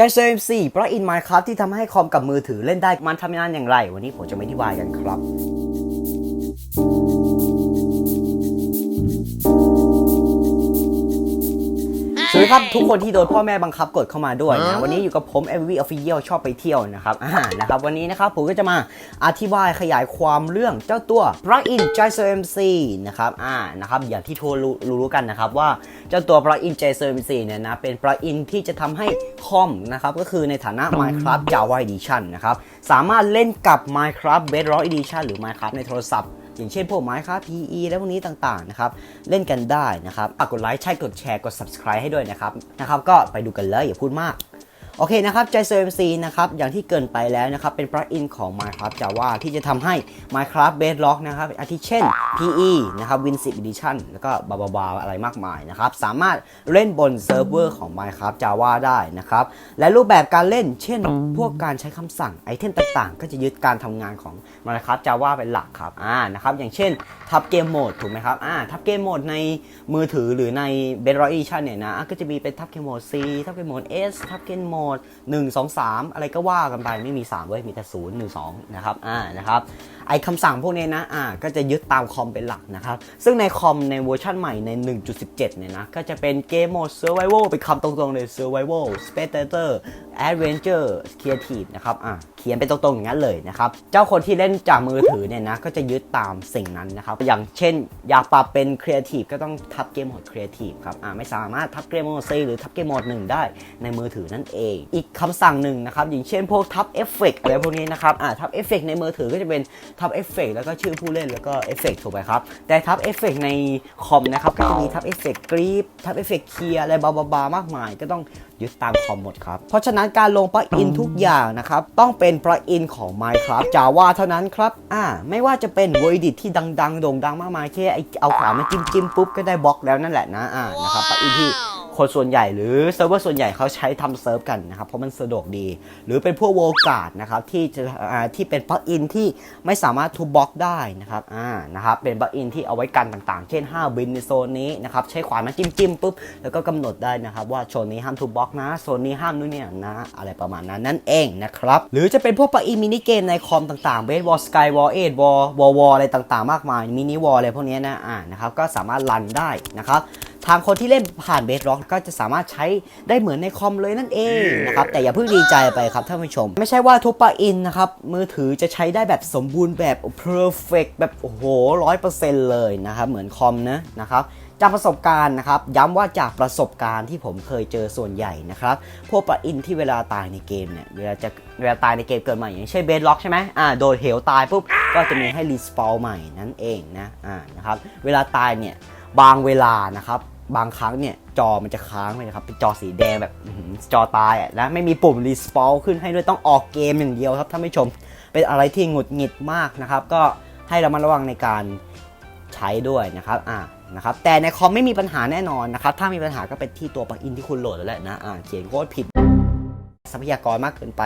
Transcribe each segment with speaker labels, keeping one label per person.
Speaker 1: j o y MC ปลั๊กอิน Minecraft ที่ทำให้คอมกับมือถือเล่นได้มันทำงานอย่างไร วันนี้ผมจะไม่อธิบายกันครับ สวัสดีครับทุกคนที่โดนพ่อแม่บังคับกดเข้ามาด้วยนะวันนี้อยู่กับผม MV Official ชอบไปเที่ยวนะครับอ่านะครับวันนี้นะครับผมก็จะมาอธิบายขยายความเรื่องเจ้าตัว plugin j a s o MC นะครับอ่านะครับอย่างที่ทัวรู้รู้กันนะครับว่าเจ้าตัว plugin j a s o MC เนี่ยนะเป็น plugin ที่จะทำให้คอมนะครับก็คือในฐานะ Minecraft Java Edition นะครับสามารถเล่นกับ Minecraft Bedrock Edition หรือ Minecraft ในโทรศัพท์ อย่างเช่นพวกไม้ค้า PE และพวกนี้ต่างๆนะครับเล่นกันได้นะครับฝากกดไลค์ใช่กดแชร์กด subscribe ให้ด้วยนะครับนะครับก็ไปดูกันเลยอย่าพูดมาก โอเคนะครับ j s o MC นะครับ อย่างที่เกินไปแล้วนะครับ เป็น plugin ของ Minecraft Java ที่จะทำให้ Minecraft Bedrock นะครับ อาทิเช่น PE นะครับ Win10 Edition แล้วก็บาบาบาอะไรมากมายนะครับ สามารถเล่นบนเซิร์ฟเวอร์ของ Minecraft Java ได้นะครับ และรูปแบบการเล่น เช่น พวกการใช้คำสั่งไอเทมต่างๆ ก็จะยึดการทำงานของ Minecraft Java เป็นหลักครับ อ่า นะครับ อย่างเช่น ทับเกมโหมดถูกไหมครับ อ่า ทับเกมโหมดในมือถือหรือใน Bedrock Edition เนี่ยนะอะก็จะมีเป็นทับเกมโหมด C ทับเกมโหมด S ทับเกมโหมด1 2 3 อะไรก็ว่ากันไปไม่มี 3 เว้ย มีแต่ 0 1 2 นะครับ อ่า นะครับ ไอคำสั่งพวกนี้นะอ่าก็จะยึดตามคอมเป็นหลักนะครับ ซึ่งในคอมในเวอร์ชันใหม่ใน 1.17 เนี่ยนะ ก็จะเป็นเกมโหมด Survival เป็นคำตรงๆเลย Survival Spectator Adventure Creative นะครับอ่าเขียนเป็นตรงๆอย่างนั้นเลยนะครับ เจ้าคนที่เล่นจากมือถือเนี่ยนะ ก็จะยึดตามสิ่งนั้นนะครับ อย่างเช่น อยากปรับเป็น Creative ก็ต้องทับเกมโหมด Creative ครับอ่าไม่สามารถทับเกมโหมด C หรือทับเกมโหมด 1 ได้ในมือถือนั่นเอง อีกคำสั่งหนึ่งนะครับอย่างเช่นพวกทับเอฟเฟกอะไรพวกนี้นะครับอ่าทับเอฟเฟกในมือถือก็จะเป็นทับเอฟเฟกแล้วก็ชื่อผู้เล่นแล้วก็เอฟเฟกถูกไหมครับ แต่ทับเอฟเฟกในคอมนะครับ ก็จะมีทับเอฟเฟกกรีฟทับเอฟเฟกเคลียร์อะไรบาบาๆมากมาย ก็ต้องยึดตามคอมหมดครับ เพราะฉะนั้นการลงปลั๊กอินทุกอย่างนะครับ ต้องเป็นปลั๊กอินของ Minecraft Java เท่านั้นครับอ่าไม่ว่าจะเป็นเวอร์ดิที่ดังๆโด่งดังมากมายแค่ไอ้เอาขามาจิ้มจิ้มๆปุ๊บก็ได้บล็อกแล้วนั่นแหละนะอ่านะครับปลั๊กอินที่ คนส่วนใหญ่หรือเซิร์ฟเวอร์ส่วนใหญ่เขาใช้ทำเซิร์ฟกันนะครับ เพราะมันสะดวกดี หรือเป็นพวกโวการ์ดนะครับที่จะที่เป็นปลั๊กอินที่ไม่สามารถทุบบล็อกได้นะครับอ่านะครับเป็นปลั๊กอินที่เอาไว้กันต่างๆ เช่นห้าบินในโซนนี้นะครับใช้ขวานมาจิ้มจิ้มปุ๊บแล้วก็กำหนดได้นะครับว่าโซนนี้ห้ามทุบบล็อกนะโซนนี้ห้ามนู่นนี่นะอะไรประมาณนั้นนั่นเองนะครับหรือจะเป็นพวกปลั๊กอินมินิเกมในคอมต่างๆเบสบอลสกายวอลเอ็ดวอลวอลวอลอะไรต่างๆ มากมายมินิวอลอะไรพวกนี้นะอ่านะครับก็สามารถรันได้นะครับ ทางคนที่เล่นผ่านเบสร็อกก็จะสามารถใช้ได้เหมือนในคอมเลยนั่นเองนะครับแต่อย่าเพิ่งดีใจไปครับท่านผู้ชม ไม่ใช่ว่าทุกปลั๊กอินนะครับมือถือจะใช้ได้แบบสมบูรณ์แบบ perfect แบบโอ้โหร้อยเปอร์เซ็นต์เลยนะครับเหมือนคอมนะนะครับจากประสบการณ์นะครับ ย้ำว่าจากประสบการณ์ที่ผมเคยเจอส่วนใหญ่นะครับ พวกปลั๊กอินที่เวลาตายในเกมเนี่ย เวลาจะเวลาตายในเกมเกิดใหม่อย่างเช่นเบสล็อกใช่ไหมอ่าโดนเหวตายปุ๊บ ก็จะมีให้รีสปาวใหม่นั่นเองนะ อ่านะครับ เวลาตายเนี่ย บางเวลานะครับ บางครั้งเนี่ยจอมันจะค้างไปนะครับเป็นจอสีแดงแบบจอตายอะนะไม่มีปุ่มรีสปาวขึ้นให้ด้วยต้องออกเกมอย่างเดียวครับท่านผู้ชม เป็นอะไรที่หงุดหงิดมากนะครับ ก็ให้เระมัดระวังในการใช้ด้วยนะครับอ่านะครับแต่ในคอมไม่มีปัญหาแน่นอนนะครับ ถ้ามีปัญหาก็เป็นที่ตัวปลั๊กอินที่คุณโหลดแล้วแหละนะอ่าเขียนโค้ดผิดทรัพยากรมากเกินไป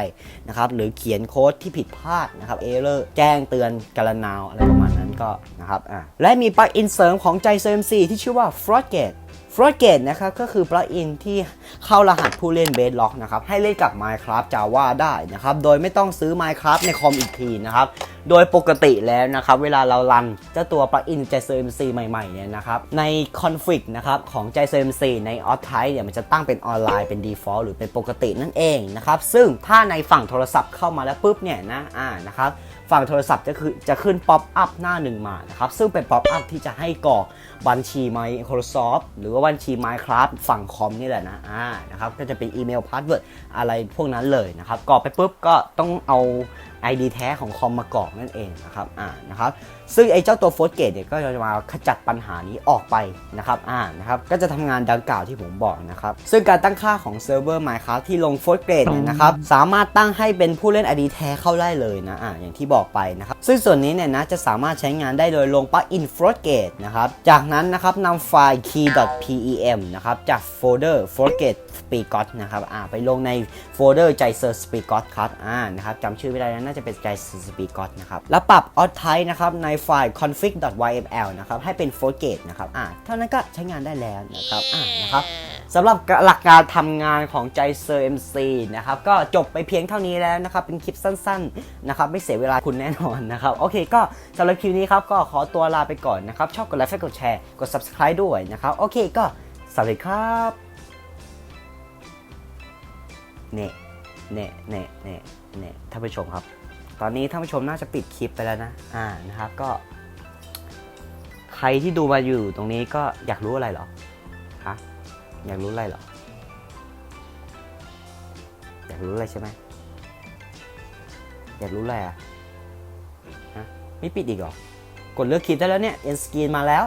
Speaker 1: นะครับ หรือเขียนโค้ดที่ผิดพลาดนะครับเอเลอร์แจ้งเตือนกาลนาวอะไรประมาณนั้นก็นะครับอะและมีปลั๊กอินเสริมของใจเซมซีที่ชื่อว่า f r o d g a t e f r o d g a t e นะครับก็คือปลั๊กอินที่เข้ารหัสผู้เล่น Bedrock นะครับให้เล่นกับ Minecraft Java ได้นะครับโดยไม่ต้องซื้อ Minecraft ในคอมอีกทีนะครับโดยปกติแล้วนะครับเวลาเรารันเจ้าตัวปลั๊กอิน j s m c ใหม่ๆเนี่ยนะครับในคอนฟ lict นะครับของ j s m c ใน o f type เนี่ยมันจะตั้งเป็นออนไลน์เป็น default หรือเป็นปกตินั่นเองนะครับซึ่งถ้าในฝั่งโทรศัพท์เข้ามาแล้วปุ๊บเนี่ยนะอ่านะครับ ฝั่งโทรศัพท์จะคือจะขึ้นป๊อปอัพหน้าหนึ่งมานะครับ ซึ่งเป็นป๊อปอัพที่จะให้กรอกบัญชี Microsoft หรือว่าบัญชี Minecraft ฝั่งคอมนี่แหละนะอ่านะครับก็จะเป็นอีเมลพาสเวิร์ดอะไรพวกนั้นเลยนะครับกรอกไปปุ๊บก็ต้องเอา ID แท้ของคอมมากรอกนั่นเองนะครับอ่านะครับซึ่งไอ้เจ้าตัวโฟร์เกตเนี่ยก็จะมาขจัดปัญหานี้ออกไปนะครับอ่านะครับก็จะทำงานดังกล่าวที่ผมบอกนะครับซึ่งการตั้งค่าของเซิร์ฟเวอร์ Minecraft ที่ลงโฟร์เกตเนี่ยนะครับสามารถตั้งให้เป็นผู้เล่น ID แท้เข้าได้เลยนะอ่าอย่างที่บอกไปนะครับซึ่งส่วนนี้เนี่ยนะจะสามารถใช้งานได้โดยลงปลั๊กอิน f r o g a t e นะครับจากนั้นนะครับนำไฟล์ key.pem นะครับจากโฟลเดอร์ f r o g a t e Spigot นะครับอ่าไปลงในโฟลเดอร์ j s e r Spigot ครับอ่านะครับจำชื่อไม่ได้นะาจะเป็น j s e r Spigot นะครับ แล้วปรับ Auth Type นะครับในไฟล์ config.yml นะครับ ให้เป็น f o r g a t e นะครับ อ่า เท่านั้นก็ใช้งานได้แล้วนะครับ อ่า นะครับสำหรับหลักการทำงานของใจเซอร์ MC นะครับ ก็จบไปเพียงเท่านี้แล้วนะครับ เป็นคลิปสั้นๆ นะครับ ไม่เสียเวลาคุณแน่นอนนะครับ โอเค ก็สำหรับคลิปนี้ครับ ก็ขอตัวลาไปก่อนนะครับ ชอบกดไลค์กดแชร์ กด subscribe ด้วยนะครับ โอเค ก็สวัสดีครับเน่เน่เน่เน่เน่ท่านผู้ชมครับ ตอนนี้ท่านผู้ชมน่าจะปิดคลิปไปแล้วนะ อ่านะครับก็ ใครที่ดูมาอยู่ตรงนี้ก็อยากรู้อะไรเหรอฮะอยากรู้อะไรเหรอ อยากรู้อะไรใช่ไหมอยากรู้อะไรอะฮะไม่ปิดอีกเหรอกดเลือกคลิปได้แล้วเนี่ยเอ็นสกรีนมาแล้ว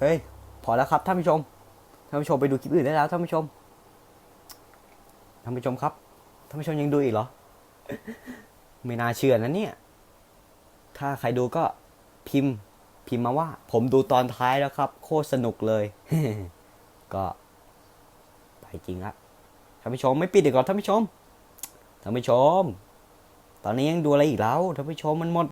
Speaker 1: เฮ้ยพอแล้วครับท่านผู้ชมท่านผู้ชมไปดูคลิปอื่นได้แล้วท่านผู้ชมท่านผู้ชมครับท่านผู้ชมยังดูอีกเหรอ ไม่น่าเชื่อนะเนี่ย ถ้าใครดูก็พิมพ์พิมพ์มาว่า ผมดูตอนท้ายแล้วครับ โคตรสนุกเลย ก็ไปจริงละท่านผู้ชมไม่ปิดอีกเหรอท่านผู้ชมท่านผู้ชม ตอนนี้ยังดูอะไรอีกแล้วท่านผู้ชมมันหมด